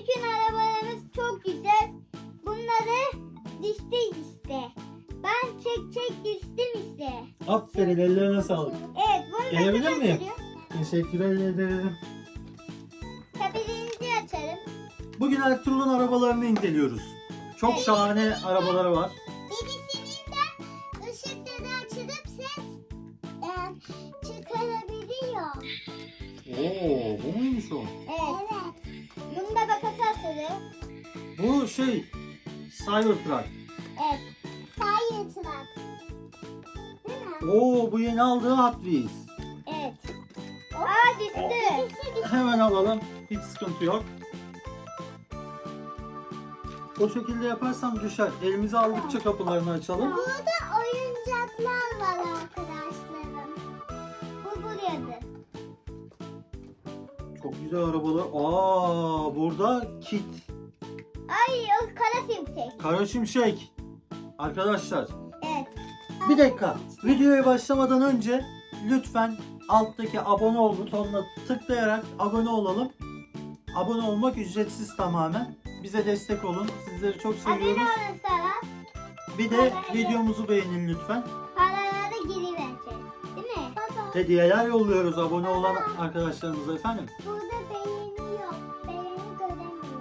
Bütün arabalarımız çok güzel. Bunları diştik işte. Ben çek çek diştim işte. Aferin ellerine sağlık. Evet bunu Gelebilir miyim? Teşekkür ederim. Kabininizi açalım. Bugün Ertuğrul'un arabalarını inceliyoruz. Çok Evet. şahane arabaları var. Birisinin de ışıkları açılıp ses e, çıkarabiliyor. Oo, bu muymuş o? Bu şey Cybertruck. Evet. Fire truck. Değil mi? Oo, bu yeni aldığı Hot Wheels. Evet. Aa düştü. Hemen alalım. Hiç sıkıntı yok. O şekilde yaparsam düşer. Elimizi aldıkça kapılarını açalım. Burada oyuncaklar var arkadaşlarım. Bu buraya Çok güzel arabalar. Aa, burada kit. Kara simsek. Kara Şimşek. Arkadaşlar Evet. bir dakika. Videoya başlamadan önce lütfen alttaki abone ol butonuna tıklayarak abone olalım. Abone olmak ücretsiz tamamen. Bize destek olun. Sizleri çok seviyoruz. Bir de videomuzu beğenin lütfen. Paraları geri vereceğiz. Değil mi? Hediyeler yolluyoruz abone olan arkadaşlarımıza efendim. Burada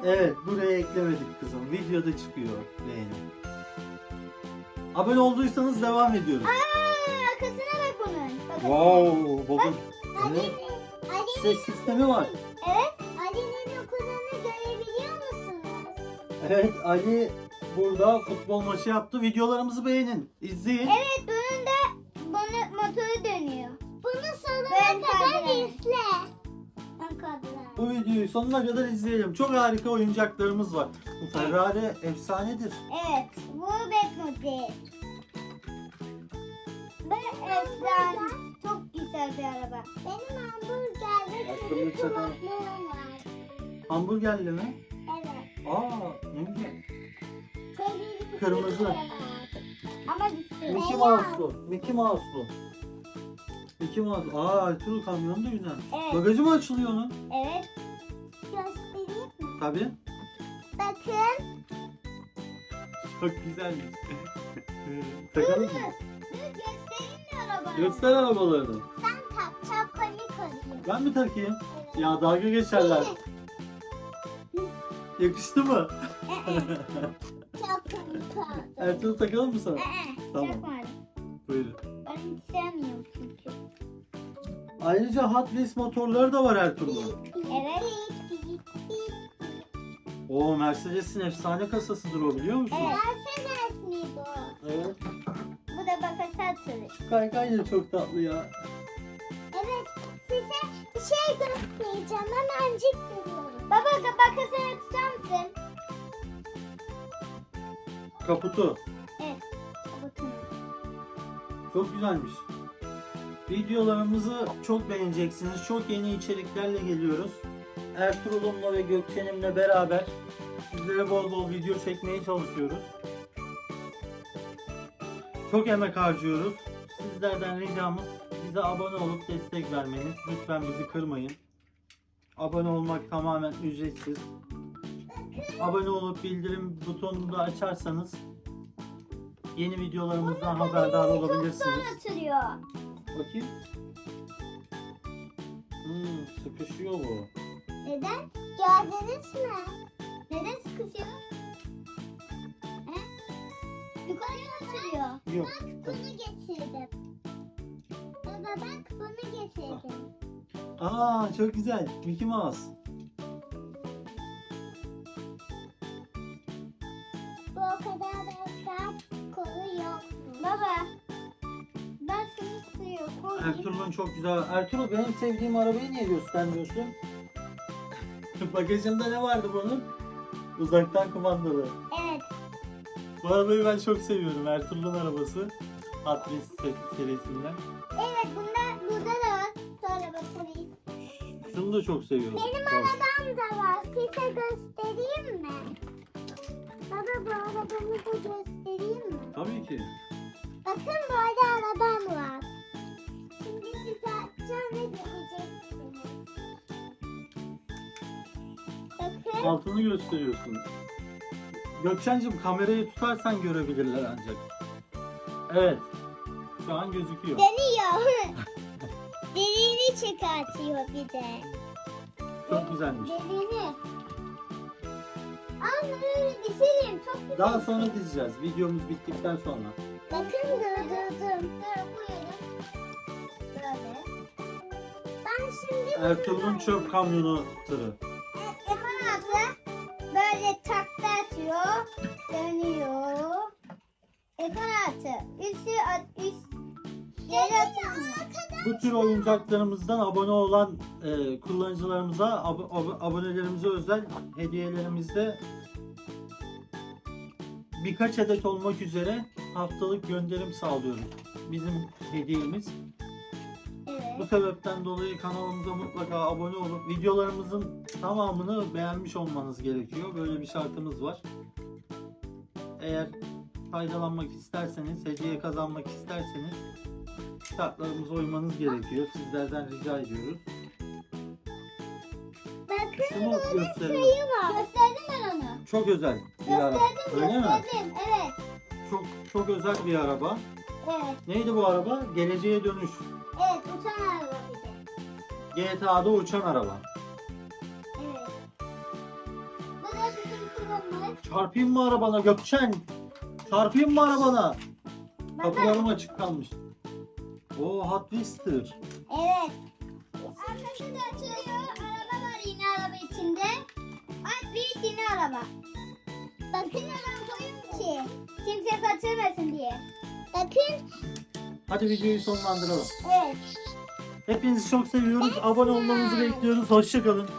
Evet buraya eklemedik kızım. Videoda çıkıyor beğeni. Abone olduysanız devam ediyoruz. Aa, arkasına bak bunun. Bakın. Wow bakın. Evet, Ali, Ses sistemi var. evet. Ali'nin okulunu görebiliyor musunuz? Evet Ali burada futbol maçı yaptı. Videolarımızı beğenin. izleyin. Evet bunun da bunu motoru dönüyor. Bunu sonuna kadar izle. Bu videoyu sonuna kadar izleyelim. Çok harika oyuncaklarımız var. Bu Ferrari efsanedir. Evet, bu Batmobile. Ve efsane, çok güzel bir araba. Benim hamburgerli Akıllı kırık çakal. kulaklığım var. Hamburgerli mi? Evet. Aa ne güzel. Kırmızı. var. Ama düştü. Mickey Mouse'lu. Mickey Mouse'lu. Mickey Mouse. Aa Ertuğrul kamyonu da güzel. Evet. Bagajı mı açılıyor onun? Evet. Göstereyim mi? Tabii. Bakın. Çok güzelmiş. Takalım mı? Göstereyim arabayı? Göster arabalarını. Sen tak, çok komik oluyor. Ben mi takayım? Ya dalga geçerler. Yakıştı mı? çok komik oldu. Ertuğrul takalım mı sana? Ee, Tamam. Yapmadım. Buyurun. Ben. Ayrıca Hot Wheels motorları da var Ertuğrul'un. Evet. Oo Mercedes'in efsane kasasıdır o biliyor musun? Evet. Mercedes mi bu? Evet. Bu da bakası atılır. Şu kaykay da çok tatlı ya. Evet. Size bir şey göstereceğim. Hemencik görüyorum. Baba bakası tutar mısın? Kaputu. Evet. Bakın. Çok güzelmiş. Videolarımızı çok beğeneceksiniz. Çok yeni içeriklerle geliyoruz. Ertuğrul'umla ve Gökçen'imle beraber sizlere bol bol video çekmeye çalışıyoruz. Çok emek harcıyoruz. Sizlerden ricamız bize abone olup destek vermeniz. Lütfen bizi kırmayın. Abone olmak tamamen ücretsiz. Abone olup bildirim butonunu da açarsanız yeni videolarımızdan haberdar olabilirsiniz. Bakayım. Hmm, sıkışıyor bu. Neden? Gördünüz mü? Neden sıkışıyor? He? Yukarıya atılıyor. Yok. Bunu getirdim. Baba bak bunu getirdim. Aa çok güzel. Mickey Mouse. Seni istiyorum. Ertuğrul'un çok güzel. Ertuğrul benim sevdiğim arabayı niye göstermiyorsun? Bagajında ne vardı bunun? Uzaktan kumandalı. Evet. Bu arabayı ben çok seviyorum. Ertuğrul'un arabası. Se- serisinden. Evet bunda burada da var. Sonra bakayım. Şunu da çok seviyorum. Benim Bak. arabam da var. Size göstereyim mi? Baba bu arabamı da göstereyim mi? Tabii ki. Bakın böyle arabam Altını gösteriyorsun. Gökçen'cim kamerayı tutarsan görebilirler ancak. Evet. Şu an gözüküyor. Deniyor. Deliğini çıkartıyor bir de. Çok güzelmiş. Deliğini. Ama böyle dizelim. Çok güzel. Daha sonra dizeceğiz. Videomuz bittikten sonra. Bakın durdurdum. Dur koyalım. Böyle. Ben şimdi Ertuğrul'un çöp kamyonu tırı. Böyle takla atıyor. Dönüyor. Eman atı. Üstü at, üst. Atıyor. Bu tür oyuncaklarımızdan abone olan e, kullanıcılarımıza, ab- ab- abonelerimize özel hediyelerimizde birkaç adet olmak üzere haftalık gönderim sağlıyoruz. Bizim hediyemiz. Bu sebepten dolayı kanalımıza mutlaka abone olup videolarımızın tamamını beğenmiş olmanız gerekiyor. Böyle bir şartımız var. Eğer faydalanmak isterseniz, hediye kazanmak isterseniz şartlarımıza uymanız gerekiyor. Sizlerden rica ediyoruz. Bakın Şunu gösterelim. sayı var. Gösterdim ben onu. Çok özel bir araba. Gösterdim Öyle mi? gösterdim. Evet. Çok çok özel bir araba. Evet. Neydi bu araba? Geleceğe dönüş. Evet uçan araba bir de. GTA'da uçan araba. Evet. Bu da bizim kurumumuz. Çarpayım mı arabana Gökçen? Çarpayım mı arabana? Kapılarım açık kalmış. O Hot Wheels'tır. Evet. Arkası da açılıyor. Araba var yine araba içinde. Ay büyük yine araba. Bakın hemen koyayım ki. Kimse kaçırmasın diye. Bakın. Hadi videoyu sonlandıralım. Evet. Hepinizi çok seviyoruz. Abone olmanızı bekliyoruz. Hoşçakalın.